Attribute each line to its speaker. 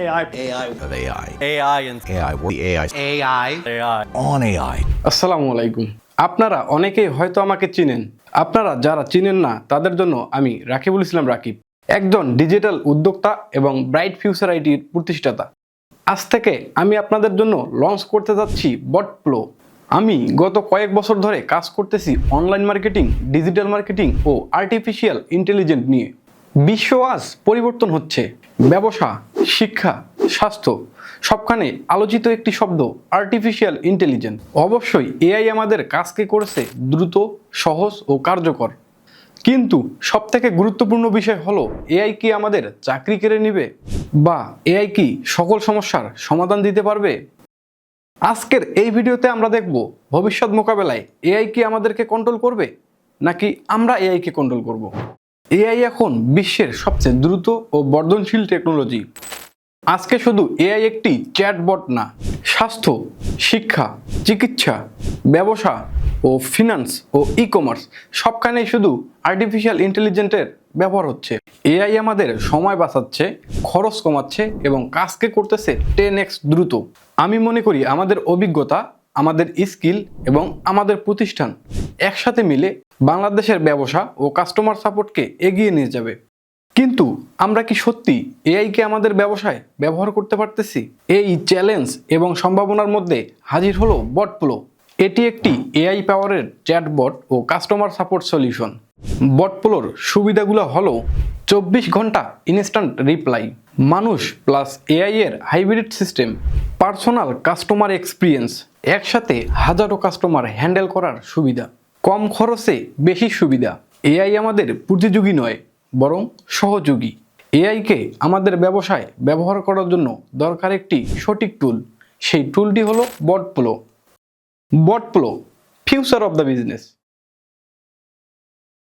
Speaker 1: AI.
Speaker 2: AI of AI.
Speaker 1: AI and
Speaker 2: AI. The AI.
Speaker 1: AI. AI.
Speaker 2: On AI.
Speaker 3: আসসালামু আলাইকুম আপনারা অনেকেই হয়তো আমাকে চিনেন আপনারা যারা চিনেন না তাদের জন্য আমি রাকিবুল ইসলাম রাকিব একজন ডিজিটাল উদ্যোক্তা এবং ব্রাইট ফিউচার আইটির প্রতিষ্ঠাতা আজ থেকে আমি আপনাদের জন্য লঞ্চ করতে যাচ্ছি বটপ্লো আমি গত কয়েক বছর ধরে কাজ করতেছি অনলাইন মার্কেটিং ডিজিটাল মার্কেটিং ও আর্টিফিশিয়াল ইন্টেলিজেন্ট নিয়ে বিশ্ব আজ পরিবর্তন হচ্ছে। ব্যবসা, শিক্ষা, স্বাস্থ্য, সবখানে আলোচিত একটি শব্দ আর্টিফিশিয়াল ইন্টেলিজেন্স অবশ্যই এআই আমাদের কাজকে করেছে দ্রুত, সহজ ও কার্যকর। কিন্তু সবথেকে গুরুত্বপূর্ণ বিষয় হলো, এআই কি আমাদের চাকরি কেড়ে নেবে? বা এআই কি সকল সমস্যার সমাধান দিতে পারবে? আজকের এই ভিডিওতে আমরা দেখব, ভবিষ্যৎ মোকাবেলায় এআই কি আমাদেরকে কন্ট্রোল করবে? নাকি আমরা এআই কে কন্ট্রোল করব? এআই এখন বিশ্বের সবচেয়ে দ্রুত ও বর্ধনশীল টেকনোলজি আজকে শুধু এআই একটি চ্যাটবট না, স্বাস্থ্য, শিক্ষা, চিকিৎসা, ব্যবসা ও ফিনান্স ও ই কমার্স সবখানেই শুধু আর্টিফিশিয়াল ইন্টেলিজেন্টের ব্যবহার হচ্ছে। এআই আমাদের সময় বাঁচাচ্ছে, খরচ কমাচ্ছে এবং কাজকে করতেছে টেন এক্স দ্রুত। আমি মনে করি আমাদের অভিজ্ঞতা, আমাদের স্কিল এবং আমাদের প্রতিষ্ঠান একসাথে মিলে বাংলাদেশের ব্যবসা ও কাস্টমার সাপোর্টকে এগিয়ে নিয়ে যাবে। কিন্তু আমরা কি সত্যি এআইকে আমাদের ব্যবসায় ব্যবহার করতে পারতেছি? এই চ্যালেঞ্জ এবং সম্ভাবনার মধ্যে হাজির হলো বটপ্লো এটি একটি এআই পাওয়ারের চ্যাটবট ও কাস্টমার সাপোর্ট সলিউশন বটপ্লোর সুবিধাগুলো হলো চব্বিশ ঘণ্টা ইনস্ট্যান্ট রিপ্লাই মানুষ প্লাস এআই এর hybrid system personal customer experience একসাথে হাজারো কাস্টমার হ্যান্ডেল করার সুবিধা। কম খরচে বেশি সুবিধা। এআই আমাদের প্রতিযোগী নয়, বরং সহযোগী। এআইকে আমাদের ব্যবসায় ব্যবহার করার জন্য দরকার একটি সঠিক টুল সেই টুলটি হলো বটপ্লো বটপ্লো ফিউচার অব দ্য বিজনেস